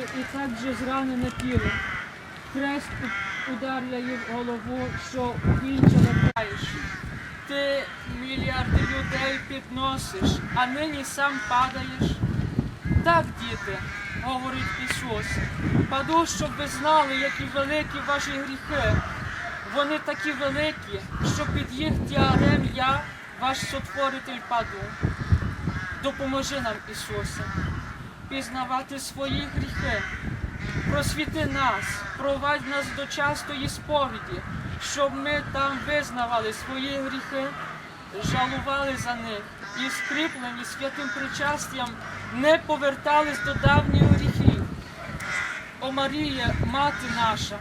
і так же зранене тіло. Хрест ударляє в голову, що увінчана краєш. Ти мільярди людей підносиш, а нині сам падаєш. Так, діти, говорить Ісус, паду, щоб ви знали, які великі ваші гріхи. Вони такі великі, що під їх тягарем я, ваш сотворитель, паду. Допоможи нам, Ісусе, пізнавати свої гріхи. Просвіти нас, провадь нас до частої сповіді, щоб ми там визнавали свої гріхи, жалували за них і скріплені святим причастям не повертались до давніх гріхів. О Марія, мати наша,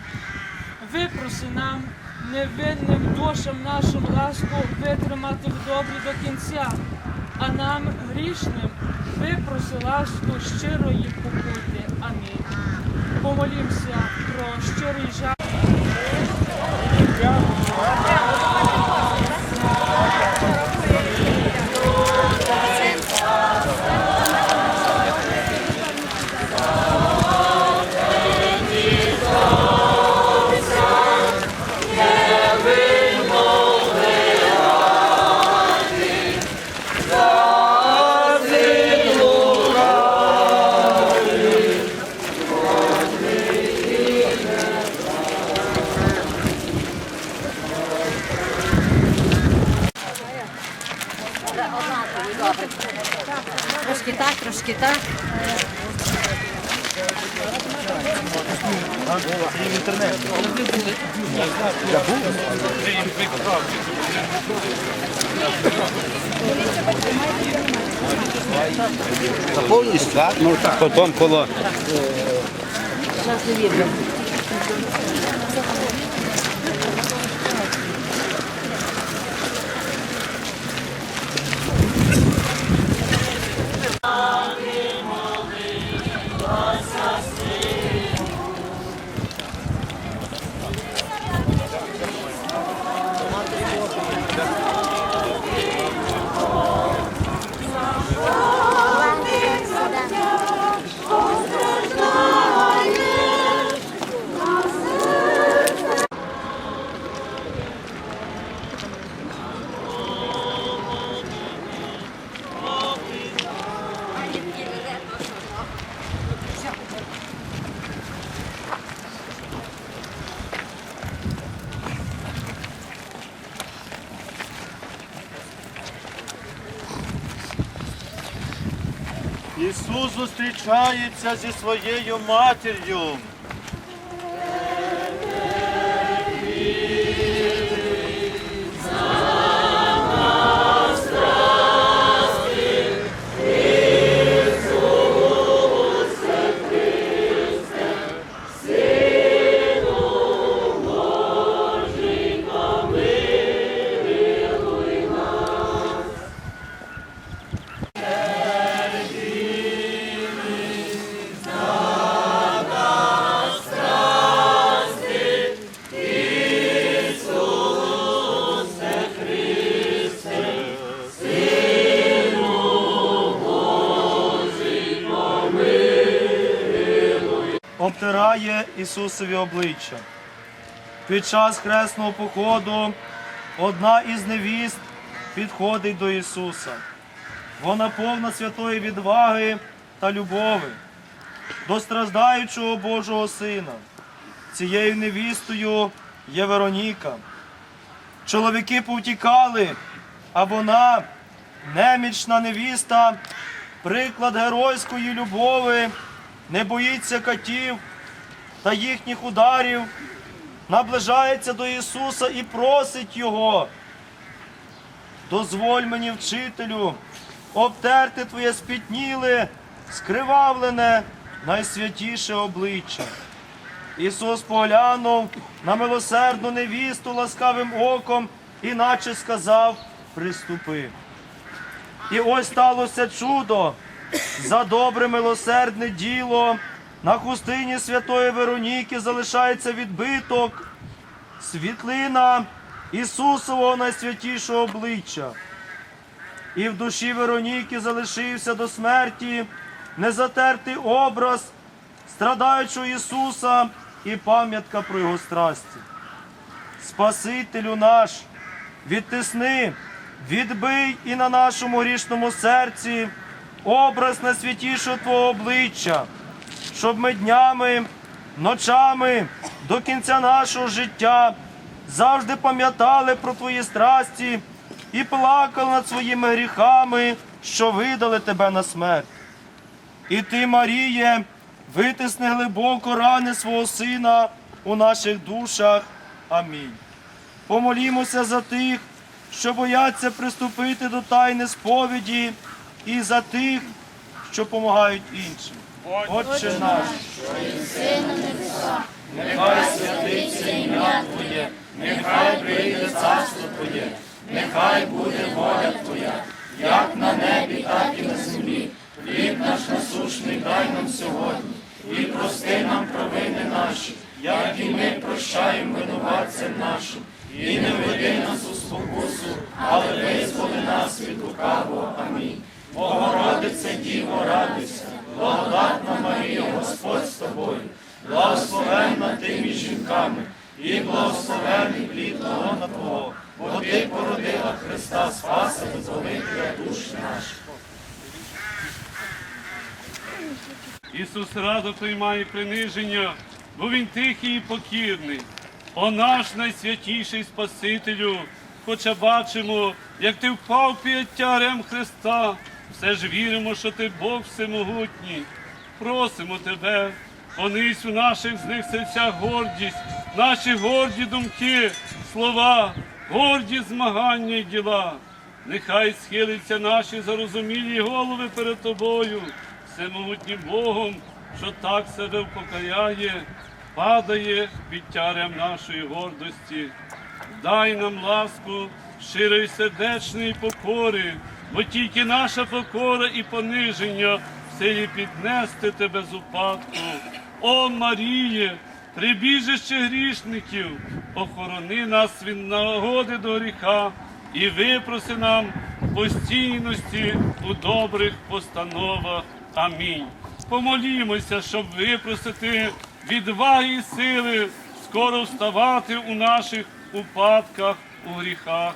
випроси нам, невинним душам нашим ласку витримати в добрі до кінця, а нам грішним випроси ласку щирої покути. Амінь. Помолімося про щирий жаль. Повністю? Так, ну так. Потім коло. Зараз не видно. Ісус зустрічається зі своєю матір'ю. Обтирає Ісусові обличчя. Під час хресного походу одна із невіст підходить до Ісуса. Вона повна святої відваги та любові до страждаючого Божого Сина. Цією невістою є Вероніка. Чоловіки повтікали, а вона, немічна невіста, приклад геройської любові, не боїться катів та їхніх ударів, наближається до Ісуса і просить Його. Дозволь мені, вчителю, обтерти твоє спітніле, скривавлене, найсвятіше обличчя. Ісус поглянув на милосердну невісту ласкавим оком, і наче сказав: Приступи. І ось сталося чудо. За добре милосердне діло На хустині святої Вероніки залишається відбиток, світлина Ісусового найсвятішого обличчя. І в душі Вероніки залишився до смерті незатертий образ страдаючого Ісуса і пам'ятка про Його страсті. Спасителю наш, відтисни, відбий і на нашому грішному серці образ найсвятішого Твого обличчя, щоб ми днями, ночами до кінця нашого життя завжди пам'ятали про Твої страсті і плакали над своїми гріхами, що видали Тебе на смерть. І ти, Маріє, витисни глибоко рани свого сина у наших душах. Амінь. Помолімося за тих, що бояться приступити до тайни сповіді, і за тих, що допомагають іншим. Отче наш, нехай святиться ім'я Твоє, нехай прийде царство Твоє, нехай буде воля Твоя, як на небі, так і на землі. Хліб наш насушний дай нам сьогодні, і прости нам провини наші, як і ми прощаємо винуватцям нашим. І не введи нас у спокусу, але визволи нас від лукавого. Амінь. Богородице, Діво, радуйся, благодатна Марія, Господь з тобою, благословенна ти між жінками, і благословений плід лона Твого, бо ти породила Христа Спаса, визволителя душ наших. Ісус радо приймає приниження, бо Він тихий і покірний. О наш найсвятіший Спасителю, хоча бачимо, як ти впав під тярем Христа, все ж віримо, що ти Бог всемогутній. Просимо тебе, понись у наших злих серцях гордість, наші горді думки, слова, горді змагання й діла. Нехай схилиться наші зарозумілі голови перед тобою, всемогутнім Богом, що так себе впокоряє, падає під тярем нашої гордості. Дай нам ласку щирої сердечної покори, бо тільки наша покора і пониження в силі піднести тебе з упадку. О Маріє, прибіжище грішників, охорони нас від нагоди до гріха і випроси нам постійності у добрих постановах. Амінь. Помолімося, щоб випросити відваги і сили, скоро вставати у наших упадках, у гріхах.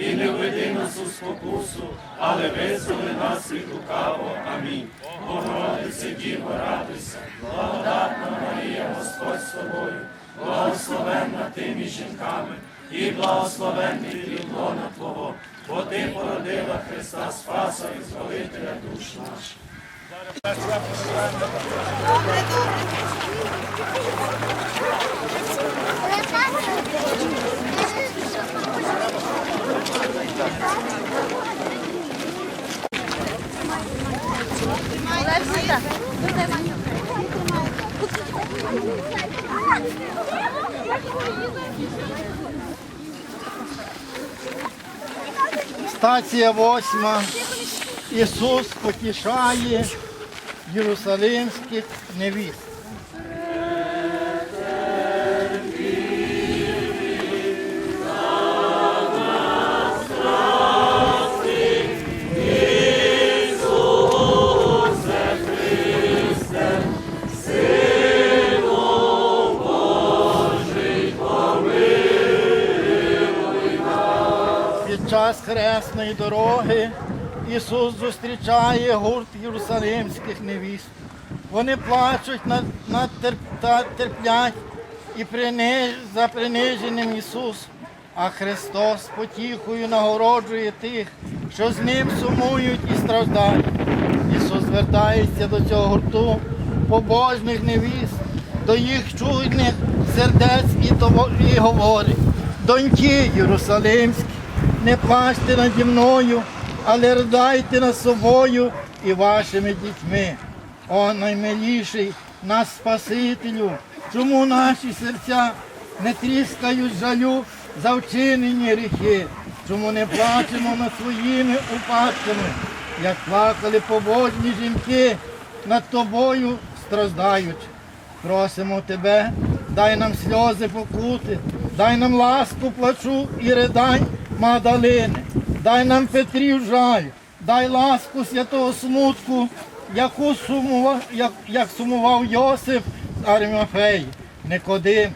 І не введи нас у спокусу, але визволи нас від лукавого. Амінь. Богородице, Діво, радуйся, благодатна Марія, Господь з тобою, благословенна ти між жінками, і благословенний плід Твого, бо ти породила Христа Спаса і Збавителя душ наших. Стація восьма. Ісус потішає єрусалимських невіст. Хресної дороги Ісус зустрічає гурт єрусалимських невіст. Вони плачуть над, над терп, та терплять і приниж, за приниженим Ісусом. А Христос потіхою нагороджує тих, що з ним сумують і страждають. Ісус звертається до цього гурту побожних невіст, до їх чуйних сердець і, того- і говорить, доньки Єрусалимські, не плачте наді мною, але ридайте над собою і вашими дітьми. О наймиліший наш Спасителю, чому наші серця не тріскають жалю за вчинені гріхи, чому не плачемо над своїми упадками, як плакали побожні жінки, над тобою страждають. Просимо тебе, дай нам сльози покути, дай нам ласку плачу і ридань Мадалини, дай нам Петрів жаль, дай ласку святого смутку, яку сумував, як, як сумував Йосип з Армафей. Никодим,